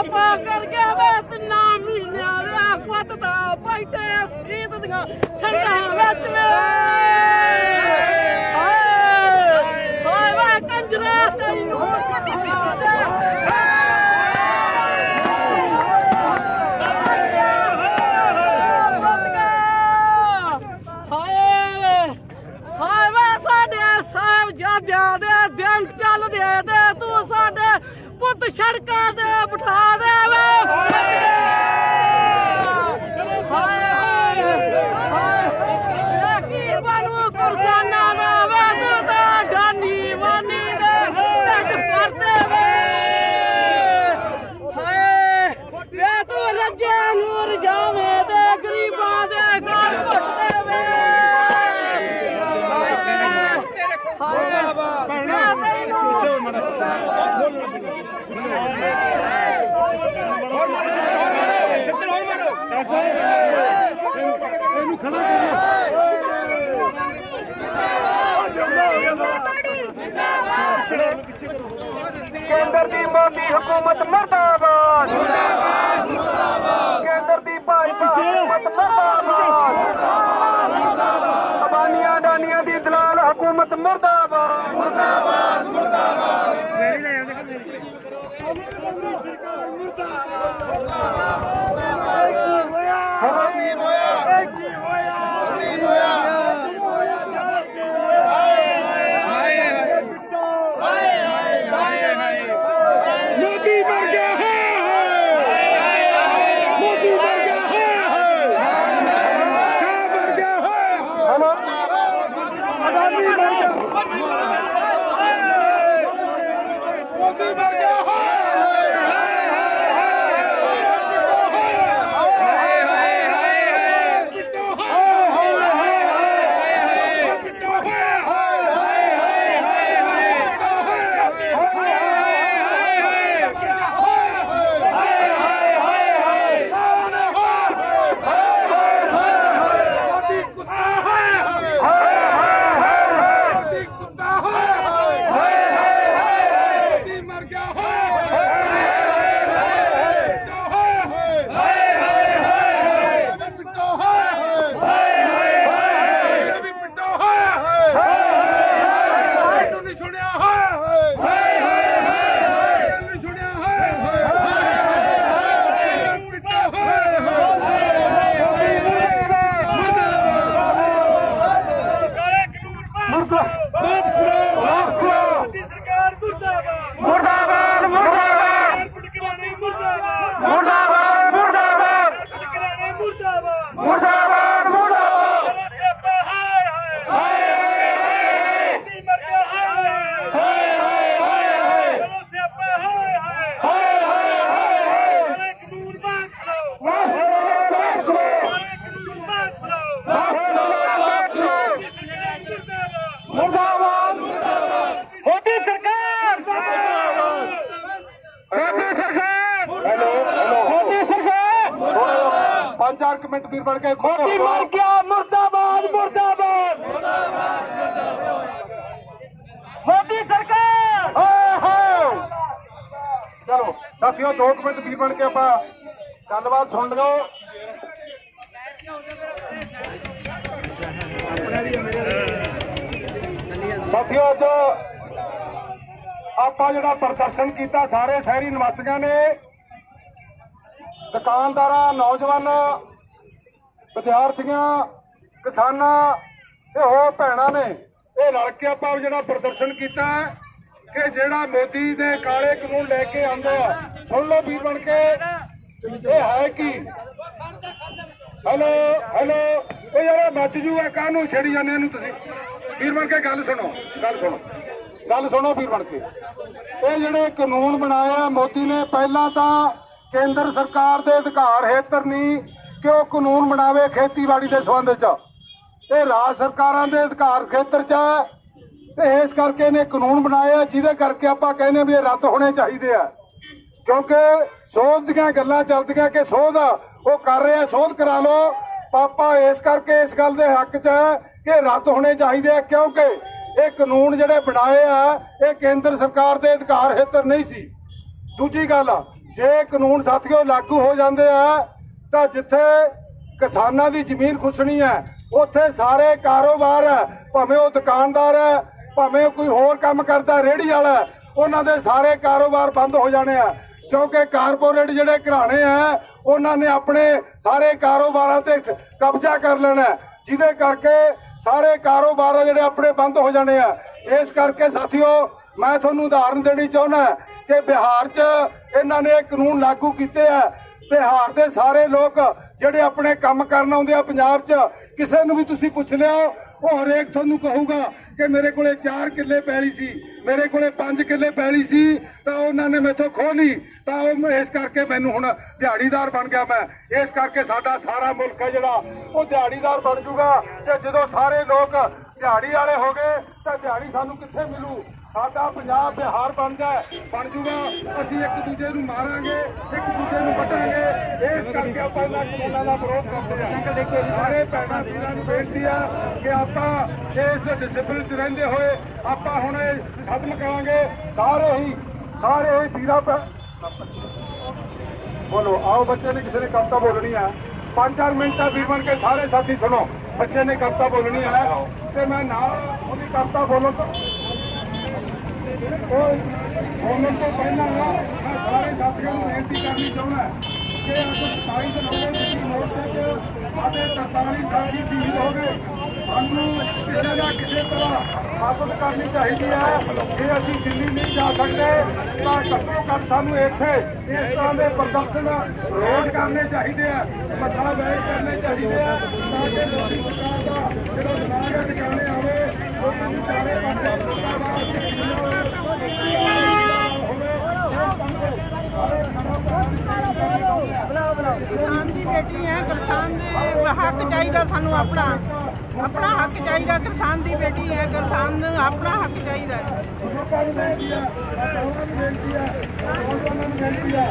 ਪਾਪਾ ਕਰਕੇ ਵੇ ਤਿੰਨਾ ਮਹੀਨਿਆਂ ਦਾ ਪੁੱਤ ਦਾ ਬੈਠੇ ਸੀਤ ਦੀਆਂ ਠੰਡਾਂ ਵਿੱਚ। ਵੇ ਹਾਏ। ਹਾਏ ਵੇ ਕੰਜਰਾ, ਤੈਨੂੰ ਕਿੱਥਾ ਦੇ ਹਾਏ। ਹਾਏ ਵੇ ਸਾਡੇ ਸਾਹਿਬ ਜਾਦਿਆਂ ਦੇ ਦਿਨ ਚੱਲਦੇ ਤੇ ਤੂੰ ਸਾਡੇ ਪੁੱਤ ਸੜਕਾਂ ਤੇ ਬਿਠਾ ਦੇ ਵੇ ਹਾਏ ਹਾਏ ਕੀ ਬਣੂ ਕੁਰਸਾਨਾ ਦਾ ਵੇ ਤੂੰ ਤਾਂ ਡਾਨੀ ਵਾਨੀ ਦੇ ਢੱਡ ਪਰਦੇ ਵੇ ਹਾਏ ਵੇ ਤੂੰ ਰੱਜੇ ਨੂੰ ਰਜਾਵੇਂ ਤੇ ਗਰੀਬਾਂ ਦੇ ਘਰ ਘੁੱਟਦੇ ਵੇ ਇਹਨੂੰ ਖੜਾ ਕਰ ਕੇਂਦਰ ਦੀ ਮੋਦੀ ਹਕੂਮਤ ਮਰਦਾਬਾਦ ਮੁਰਦਾਬਾਦ ਮੁਰਦਾਬਾਦ। ਕੇਂਦਰ ਦੀ ਭਾਜਪਾ ਹਕੂਮਤ ਮਰਦਾਬਾਦ। ਕੁ ਮਿੰਟ ਵੀਰ ਬਣ ਕੇ ਮੋਦੀ ਮਰ ਗਿਆ ਮੁਰਦਾਬਾਦ ਮੁਰਦਾਬਾਦ। ਮੋਦੀ ਸਰਕਾਰ। ਹਾਏ ਹਾਏ ਚਲੋ ਸਾਥੀਓ ਦੋ ਕੁ ਮਿੰਟ ਵੀਰ ਬਣ ਕੇ ਆਪਾਂ ਗੱਲਬਾਤ ਸੁਣ ਲਓ। ਸਾਥੀਓ ਅੱਜ ਆਪਾਂ ਜਿਹੜਾ ਪ੍ਰਦਰਸ਼ਨ ਕੀਤਾ ਸਾਰੇ ਸ਼ਹਿਰੀ ਨਿਵਾਸੀਆਂ ਨੇ। ਦੁਕਾਨਦਾਰਾਂ ਨੌਜਵਾਨ ਵਿਦਿਆਰਥੀਆਂ, ਕਿਸਾਨਾਂ ਤੇ ਹੋਰ ਭੈਣਾਂ ਨੇ ਇਹ ਰਲ ਕੇ ਆਪਾਂ ਜਿਹੜਾ ਪ੍ਰਦਰਸ਼ਨ ਕੀਤਾ ਕਿ ਜਿਹੜਾ ਮੋਦੀ ਦੇ ਕਾਲੇ ਕਾਨੂੰਨ ਲੈ ਕੇ ਆਂਦਾ ਸੁਣ ਲਓ ਵੀਰ ਬਣ ਕੇ, ਇਹ ਹੈ ਕਿ? ਹੈਲੋ ਹੈਲੋ ਉਹ ਯਾਰ ਮੱਚ ਜੂਗਾ, ਕਾਹਨੂੰ ਛੇੜੀ ਜਾਂਦੇ ਇਹਨੂੰ ਤੁਸੀਂ? ਵੀਰ ਬਣ ਕੇ ਗੱਲ ਸੁਣੋ ਗੱਲ ਸੁਣੋ ਗੱਲ ਸੁਣੋ ਵੀਰ ਬਣ ਕੇ। ਇਹ ਜਿਹੜੇ ਕਾਨੂੰਨ ਬਣਾਇਆ ਮੋਦੀ ਨੇ, ਪਹਿਲਾਂ ਤਾਂ ਕੇਂਦਰ ਸਰਕਾਰ ਦੇ ਅਧਿਕਾਰ ਖੇਤਰ ਨਹੀਂ ਕਿ ਉਹ ਕਾਨੂੰਨ ਬਣਾਵੇ ਖੇਤੀਬਾੜੀ ਦੇ ਸੰਬੰਧ 'ਚ? ਇਹ ਰਾਜ ਸਰਕਾਰਾਂ ਦੇ ਅਧਿਕਾਰ ਖੇਤਰ 'ਚ ਹੈ। ਤੇ ਇਸ ਕਰਕੇ ਇਹਨੇ ਕਾਨੂੰਨ ਬਣਾਏ ਆ, ਜਿਹਦੇ ਕਰਕੇ ਆਪਾਂ ਕਹਿੰਦੇ ਵੀ ਇਹ ਰੱਦ ਹੋਣੇ ਚਾਹੀਦੇ ਆ। ਕਿਉਂਕਿ ਸੋਧ ਦੀਆਂ ਗੱਲਾਂ ਚੱਲਦੀਆਂ ਕਿ ਸੋਧ ਉਹ ਕਰ ਰਿਹਾ, ਸੋਧ ਕਰਾ ਲਓ। ਪਾਪਾ, ਇਸ ਕਰਕੇ ਇਸ ਗੱਲ ਦੇ ਹੱਕ 'ਚ ਹੈ ਕਿ ਰੱਦ ਹੋਣੇ ਚਾਹੀਦੇ ਆ, ਕਿਉਂਕਿ ਇਹ ਕਾਨੂੰਨ ਜਿਹੜੇ ਬਣਾਏ ਆ, ਇਹ ਕੇਂਦਰ ਸਰਕਾਰ ਦੇ ਅਧਿਕਾਰ ਖੇਤਰ ਨਹੀਂ ਸੀ। ਦੂਜੀ ਗੱਲ, ਜੇ ਕਾਨੂੰਨ ਸਾਥੀਓ ਲਾਗੂ ਹੋ ਜਾਂਦੇ ਆ ਤਾਂ ਜਿੱਥੇ ਕਿਸਾਨਾਂ ਦੀ ਜ਼ਮੀਨ ਖੁੱਸਣੀ ਹੈ, ਉੱਥੇ ਸਾਰੇ ਕਾਰੋਬਾਰ ਹੈ ਭਾਵੇਂ ਉਹ ਦੁਕਾਨਦਾਰ ਹੈ, ਭਾਵੇਂ ਕੋਈ ਹੋਰ ਕੰਮ ਕਰਦਾ, ਰੇਹੜੀ ਵਾਲਾ ਉਹਨਾਂ ਦੇ ਸਾਰੇ ਕਾਰੋਬਾਰ ਬੰਦ ਹੋ ਜਾਣੇ ਆ। ਕਿਉਂਕਿ ਕਾਰਪੋਰੇਟ ਜਿਹੜੇ ਘਰਾਣੇ ਆ, ਉਹਨਾਂ ਨੇ ਆਪਣੇ ਸਾਰੇ ਕਾਰੋਬਾਰਾਂ ਤੇ ਕਬਜ਼ਾ ਕਰ ਲੈਣਾ ਜਿਹਦੇ ਕਰਕੇ ਸਾਰੇ ਕਾਰੋਬਾਰ ਆ ਜਿਹੜੇ ਆਪਣੇ ਬੰਦ ਹੋ ਜਾਣੇ ਆ। ਇਸ ਕਰਕੇ ਸਾਥੀਓ, ਮੈਂ ਤੁਹਾਨੂੰ ਉਦਾਹਰਨ ਦੇਣੀ ਚਾਹੁੰਦਾ ਕਿ ਬਿਹਾਰ 'ਚ ਇਹਨਾਂ ਨੇ ਇਹ ਕਾਨੂੰਨ ਲਾਗੂ ਕੀਤੇ ਆ ਬਿਹਾਰ ਦੇ ਸਾਰੇ ਲੋਕ ਜਿਹੜੇ ਆਪਣੇ ਕੰਮ ਕਰਨ ਆਉਂਦੇ ਆ ਪੰਜਾਬ 'ਚ, ਕਿਸੇ ਨੂੰ ਵੀ ਤੁਸੀਂ ਪੁੱਛ ਲਿਓ ਉਹ ਹਰੇਕ ਤੁਹਾਨੂੰ ਕਹੂਗਾ ਕਿ ਮੇਰੇ ਕੋਲੇ 4 ਕਿੱਲੇ ਪੈਲੀ ਸੀ, ਮੇਰੇ ਕੋਲੇ 5 ਕਿੱਲੇ ਪੈਲੀ ਸੀ, ਤਾਂ ਉਹਨਾਂ ਨੇ ਮੈਥੋਂ ਖੋਹ ਲਈ, ਤਾਂ ਉਹ ਇਸ ਕਰਕੇ ਮੈਨੂੰ ਹੁਣ ਦਿਹਾੜੀਦਾਰ ਬਣ ਗਿਆ ਮੈਂ। ਇਸ ਕਰਕੇ ਸਾਡਾ ਸਾਰਾ ਮੁਲਕ ਹੈ ਜਿਹੜਾ, ਉਹ ਦਿਹਾੜੀਦਾਰ ਬਣ ਜੂਗਾ ਤੇ ਜਦੋਂ ਸਾਰੇ ਲੋਕ ਦਿਹਾੜੀ ਵਾਲੇ ਹੋ ਗਏ, ਤਾਂ ਦਿਹਾੜੀ ਸਾਨੂੰ ਕਿੱਥੇ ਮਿਲੂ? ਸਾਡਾ ਪੰਜਾਬ ਬਿਹਾਰ ਬਣ ਜਾਏ ਬਣ ਜੂਗਾ। ਅਸੀਂ ਇੱਕ ਦੂਜੇ ਨੂੰ ਮਾਰਾਂਗੇ, ਇੱਕ ਦੂਜੇ ਨੂੰ ਵੱਢਾਂਗੇ ਇਸ ਕਰਕੇ ਆਪਾਂ ਇਹਨਾਂ ਕਾਨੂੰਨਾਂ ਦਾ ਵਿਰੋਧ ਕਰਦੇ ਹਾਂ। ਸਾਰੇ ਭੈਣਾਂ ਵੀਰਾਂ ਨੂੰ ਬੇਨਤੀ ਆ ਕਿ ਆਪਾਂ ਇਸ ਡਿਸਪਲਿਨ 'ਚ ਰਹਿੰਦੇ ਹੋਏ ਆਪਾਂ ਹੁਣ ਇਹ ਖਤਮ ਕਰਾਂਗੇ। ਸਾਰੇ ਹੀ ਸਾਰੇ ਹੀ ਵੀਰਾਂ ਬੋਲੋ ਆਓ ਬੱਚੇ ਨੇ ਕਿਸੇ ਨੇ ਕਵਿਤਾ ਬੋਲਣੀ ਹੈ ਪੰਜ ਚਾਰ ਮਿੰਟਾਂ ਵੀਰ ਬਣ ਕੇ ਸਾਰੇ ਸਾਥੀ ਸੁਣੋ। ਬੱਚੇ ਨੇ ਕਵਿਤਾ ਬੋਲਣੀ ਹੈ ਤੇ ਮੈਂ ਨਾਲ ਉਹਦੀ ਕਵਿਤਾ ਬੋਲਣ ਤੋਂ ਉਹ ਬੋਲਣ ਤੋਂ ਪਹਿਲਾਂ ਮੈਂ ਸਾਰੇ ਸਾਥੀਆਂ ਨੂੰ ਬੇਨਤੀ ਕਰਨੀ ਚਾਹੁੰਦਾ। ਕਿ ਅੱਜ 27 ਦਿਨ ਹੋ ਗਏ ਦਿੱਲੀ ਮੋਰਚੇ 'ਚ ਸਾਡੇ 43 ਸਾਲ ਦੀ ਸ਼ਹੀਦ ਹੋ ਗਏ। ਸਾਨੂੰ ਕਿਸੇ ਨਾ ਕਿਸੇ ਤਰ੍ਹਾਂ ਮਦਦ ਕਰਨੀ ਚਾਹੀਦੀ ਹੈ। ਜੇ ਅਸੀਂ ਦਿੱਲੀ ਨਹੀਂ ਜਾ ਸਕਦੇ, ਤਾਂ ਘੱਟੋ ਘੱਟ ਸਾਨੂੰ ਇੱਥੇ ਇਸ ਤਰ੍ਹਾਂ ਦੇ ਪ੍ਰਦਰਸ਼ਨ ਰੋਜ਼ ਕਰਨੇ ਚਾਹੀਦੇ ਆ। ਮੱਥਾ ਵੇਚ ਕਰਨੇ ਚਾਹੀਦੇ ਆ। ਤਾਂ ਕਿ ਮੋਦੀ ਸਰਕਾਰ ਦਾ ਜਿਹੜਾ ਦਿਮਾਗ ਹੈ ਟਿਕਾਣੇ ਆਵੇ, ਉਹ ਸਾਨੂੰ ਸਾਰੇ ਪਾਸੇ ਕਿਸਾਨ ਦੀ ਬੇਟੀ ਹੈ, ਕਿਸਾਨ ਦੇ ਹੱਕ ਚਾਹੀਦਾ ਸਾਨੂੰ ਆਪਣਾ। ਆਪਣਾ ਹੱਕ ਚਾਹੀਦਾ, ਕਿਸਾਨ ਦੀ ਬੇਟੀ ਹੈ, ਕਿਸਾਨ ਨੂੰ ਆਪਣਾ ਹੱਕ ਚਾਹੀਦਾ ਹੈ। ਲੋਕਾਂ ਨੂੰ ਬੇਨਤੀ ਹੈ ਉਹਨਾਂ ਨੂੰ ਬੇਨਤੀ ਹੈ ਉਹਨਾਂ ਨੂੰ ਬੇਨਤੀ ਹੈ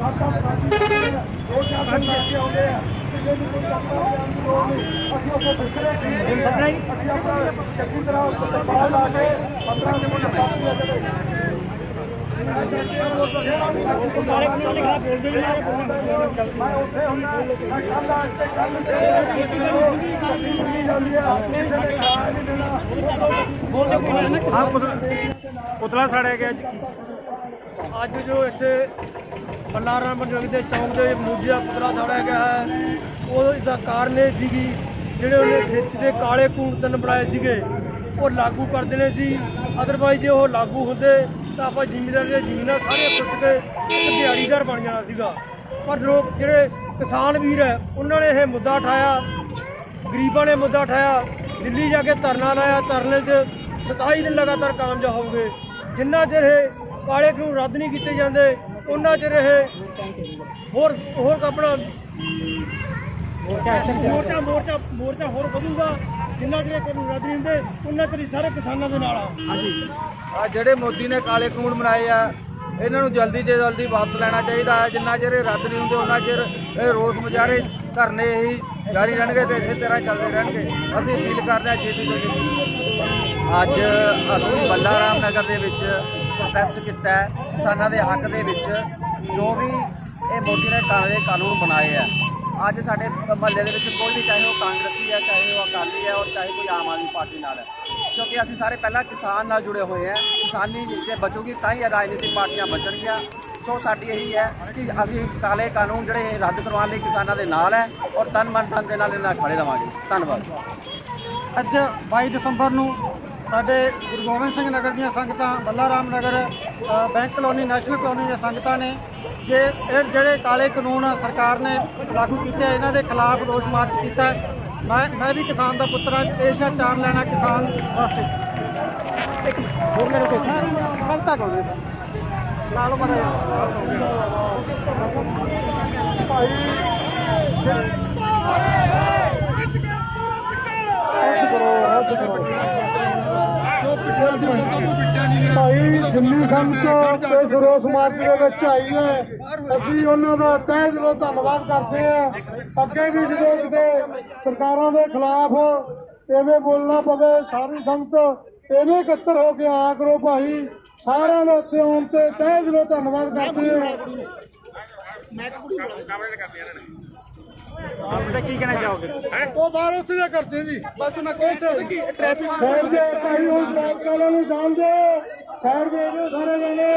ਸਾਡੀ ਕੌਮੀ ਦਾ ਚਾਰ ਦਿਨ ਆਉਂਦੇ ਆ। ਕਿਸੇ ਨੂੰ ਕੋਈ ਚੱਕਰ ਨਹੀਂ ਲੋੜ ਨਹੀਂ। ਅਸੀਂ ਉੱਥੇ ਬਿਸਰੇ ਅਸੀਂ ਆਪਣਾ ਚੰਗੀ ਤਰ੍ਹਾਂ ਬਾਹਰ ਲਾ ਕੇ 15 ਦੇ ਮੁੰਡੇ ਸਾਥੀ ਆ ਜਿਹੜੇ ਮੈਂ ਉੱਥੇ ਹੁੰਦਾ ਮੈਂ ਕੱਲ ਆ ਕੇ ਕੱਲ ਤੇ ਜਾਂਦੀ ਆ। ਕਿਸੇ ਨੇ ਖਾਣ ਨਹੀਂ ਦੇਣਾ। ਪੁਤਲਾ ਸਾੜਿਆ ਗਿਆ ਜੀ। ਅੱਜ ਜੋ ਇੱਥੇ ਬੱਲਾਰਾਮ ਬਜਰੰਗ ਦੇ ਚੌਂਕ ਦੇ ਮੂਜਿਆ ਪੁਤਲਾ ਸਾੜਿਆ ਗਿਆ ਹੈ। ਉਹ ਇਸ ਦਾ ਕਾਰਨ ਇਹ ਸੀਗੀ ਜਿਹੜੇ ਉਹਨੇ ਖੇਤ ਦੇ ਕਾਲੇ ਕੂੜਤਨ ਬਣਾਏ ਸੀਗੇ, ਉਹ ਲਾਗੂ ਕਰ ਦੇਣੇ ਸੀ। ਅਦਰਵਾਈਜ਼ ਜੇ ਉਹ ਲਾਗੂ ਹੁੰਦੇ, ਤਾਂ ਆਪਾਂ ਜ਼ਿਮੀਂਦਾਰ ਦੀਆਂ ਜ਼ਮੀਨਾਂ ਸਾਰੇ ਪੁੱਟ ਕੇ ਦਿਹਾੜੀਦਾਰ ਬਣ ਜਾਣਾ ਸੀਗਾ। ਪਰ ਲੋਕ ਜਿਹੜੇ ਕਿਸਾਨ ਵੀਰ ਹੈ, ਉਹਨਾਂ ਨੇ ਇਹ ਮੁੱਦਾ ਉਠਾਇਆ ਗਰੀਬਾਂ ਨੇ ਮੁੱਦਾ ਉਠਾਇਆ ਦਿੱਲੀ ਜਾ ਕੇ ਧਰਨਾ ਲਾਇਆ। ਧਰਨੇ 'ਚ 27 ਦਿਨ ਲਗਾਤਾਰ ਕਾਮਯਾਬ ਹੋ ਗਏ ਜਿੰਨਾ ਚਿਰ ਇਹ ਕਾਲੇ ਕਾਨੂੰਨ ਰੱਦ ਨਹੀਂ ਕੀਤੇ ਜਾਂਦੇ ਉਹਨਾਂ ਚਿਰ ਇਹ ਹੋਰ ਹੋਰ ਆਪਣਾ ਮੋਰਚਾ ਮੋਰਚਾ ਮੋਰਚਾ ਹੋਰ ਵਧੂਗਾ। ਜਿੰਨਾ ਚਿਰ ਇਹ ਕਾਨੂੰਨ ਹੁੰਦੇ, ਉਹਨਾਂ ਚਿਰ ਸਾਰੇ ਕਿਸਾਨਾਂ ਦੇ ਨਾਲ ਆ। ਆ ਜਿਹੜੇ ਮੋਦੀ ਨੇ ਕਾਲੇ ਕਾਨੂੰਨ ਬਣਾਏ ਆ, ਇਹਨਾਂ ਨੂੰ ਜਲਦੀ ਤੋਂ ਜਲਦੀ ਵਾਪਸ ਲੈਣਾ ਚਾਹੀਦਾ ਹੈ। ਜਿੰਨਾ ਚਿਰ ਇਹ ਰੱਦ ਨਹੀਂ ਹੁੰਦੇ, ਉਹਨਾਂ ਚਿਰ ਇਹ ਰੋਸ ਮੁਜ਼ਾਹਰੇ ਧਰਨੇ ਹੀ ਜਾਰੀ ਰਹਿਣਗੇ ਤੇ ਇਸੇ ਤਰ੍ਹਾਂ ਚੱਲਦੇ ਰਹਿਣਗੇ। ਅਸੀਂ ਅਪੀਲ ਕਰਦੇ ਹਾਂ ਛੇਤੀ ਤੋਂ ਛੇਤੀ। ਅੱਜ ਅਸੀਂ ਬੱਲਾਰਾਮ ਨਗਰ ਦੇ ਵਿੱਚ ਪ੍ਰੋਟੈਸਟ ਕੀਤਾ ਹੈ। ਕਿਸਾਨਾਂ ਦੇ ਹੱਕ ਦੇ ਵਿੱਚ ਜੋ ਵੀ ਇਹ ਮੋਦੀ ਨੇ ਕਾਲੇ ਕਾਨੂੰਨ ਬਣਾਏ ਆ। ਅੱਜ ਸਾਡੇ ਮਹੱਲੇ ਦੇ ਵਿੱਚ ਕੋਈ ਵੀ ਚਾਹੇ ਉਹ ਕਾਂਗਰਸੀ ਹੈ ਚਾਹੇ ਉਹ ਅਕਾਲੀ ਹੈ ਔਰ ਚਾਹੇ ਕੋਈ ਆਮ ਆਦਮੀ ਪਾਰਟੀ ਨਾਲ ਹੈ ਕਿਉਂਕਿ ਅਸੀਂ ਸਾਰੇ ਪਹਿਲਾਂ ਕਿਸਾਨ ਨਾਲ ਜੁੜੇ ਹੋਏ ਹਾਂ ਕਿਸਾਨੀ ਜੇ ਬਚੂਗੀ ਤਾਂ ਹੀ ਰਾਜਨੀਤਿਕ ਪਾਰਟੀਆਂ ਬਚਣਗੀਆਂ। ਸੋ ਸਾਡੀ ਇਹੀ ਹੈ ਕਿ ਅਸੀਂ ਕਾਲੇ ਕਾਨੂੰਨ ਜਿਹੜੇ ਰੱਦ ਕਰਵਾਉਣ ਲਈ ਕਿਸਾਨਾਂ ਦੇ ਨਾਲ ਹੈ ਔਰ ਤਨ ਮਨ ਧਨ ਦੇ ਨਾਲ ਇਹਨਾਂ ਨਾਲ ਖੜੇ ਰਵਾਂਗੇ। ਧੰਨਵਾਦ। ਅੱਜ 22 ਦਸੰਬਰ ਨੂੰ ਸਾਡੇ ਗੁਰੂ ਗੋਬਿੰਦ ਸਿੰਘ ਨਗਰ ਦੀਆਂ ਸੰਗਤਾਂ, Ballaram Nagar bank colony, national colony ਦੀਆਂ ਸੰਗਤਾਂ ਨੇ ਜੇ ਇਹ ਜਿਹੜੇ ਕਾਲੇ ਕਾਨੂੰਨ ਸਰਕਾਰ ਨੇ ਲਾਗੂ ਕੀਤੇ ਇਹਨਾਂ ਦੇ ਖਿਲਾਫ ਰੋਸ ਮਾਰਚ ਕੀਤਾ ਮੈਂ ਮੈਂ ਵੀ ਕਿਸਾਨ ਦਾ ਪੁੱਤਰ ਹਾਂ, ਪੇਸ਼ਾ ਚਾਰ ਲੈਣਾ ਕਿਸਾਨ ਵਾਸਤੇ। ਹੋਰ ਮੇਰੇ ਕੋਲ ਕਵਤਾ ਕੋਲ ਲਾ ਲਓ ਮਾੜਾ ਭਾਈ ਜਿੰਨੀ ਸੰਗਤ ਇਸ ਰੋਸ ਮਾਰਚ ਦੇ ਵਿੱਚ ਆਈ ਹੈ, ਅਸੀਂ ਉਹਨਾਂ ਦਾ ਤਹਿ ਦਿਲੋਂ ਧੰਨਵਾਦ ਕਰਦੇ ਹਾਂ। ਅੱਗੇ ਵੀ ਜਦੋਂ ਕਿਤੇ ਸਰਕਾਰਾਂ ਦੇ ਖਿਲਾਫ ਐਵੇਂ ਬੋਲਣਾ ਪਵੇ, ਸਾਰੀ ਸੰਗਤ ਐਵੇਂ ਇਕੱਤਰ ਹੋ ਕੇ ਆਇਆ ਕਰੋ ਭਾਈ। ਸਾਰਿਆਂ ਨੂੰ ਉੱਥੇ ਆਉਣ ਤੇ ਤਹਿ ਦਿਲੋਂ ਧੰਨਵਾਦ ਕਰਦੇ ਹਾਂ। ਉਹ ਬਾਹਰ ਉੱਥੇ ਜਾ ਕਰਦੇ ਜੀ। ਬਸ ਉਹਨਾਂ ਕੋਲ ਉੱਥੇ ਟ੍ਰੈਫਿਕ ਸਾਈਡ ਦੇ ਭਾਈ ਉਹ ਟ੍ਰੈਫਿਕ ਵਾਲਿਆਂ ਨੂੰ ਜਾਣ ਦਿਓ ਸਾਈਡ ਦੇ ਦਿਓ ਸਾਰੇ ਜਣੇ।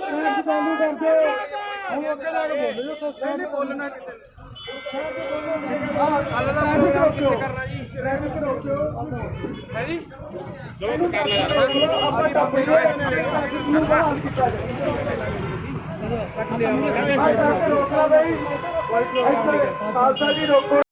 ਟ੍ਰੈਫਿਕ ਚਾਲੂ ਕਰ ਦਿਓ ਹੁਣ ਅੱਗੇ ਜਾ ਕੇ ਬੋਲੋ ਜੀ ਉੱਥੇ। ਨਹੀਂ ਬੋਲਣਾ ਕਿਸੇ ਨੇ ਟ੍ਰੈਫਿਕ ਰੋਕਿਓ। ਟ੍ਰੈਫਿਕ ਰੋਕਿਓ। ਹੈ ਜੀ? ਆਪਾਂ ਟੱਪ ਗਏ ਨੇ ਟ੍ਰੈਫਿਕ ਨੂੰ ਬਹਾਲ ਕੀਤਾ ਜਾਵੇ ਰੋਕਣਾ ਬਈ। ਖਾਲਸਾ ਜੀ ਰੋਕੋ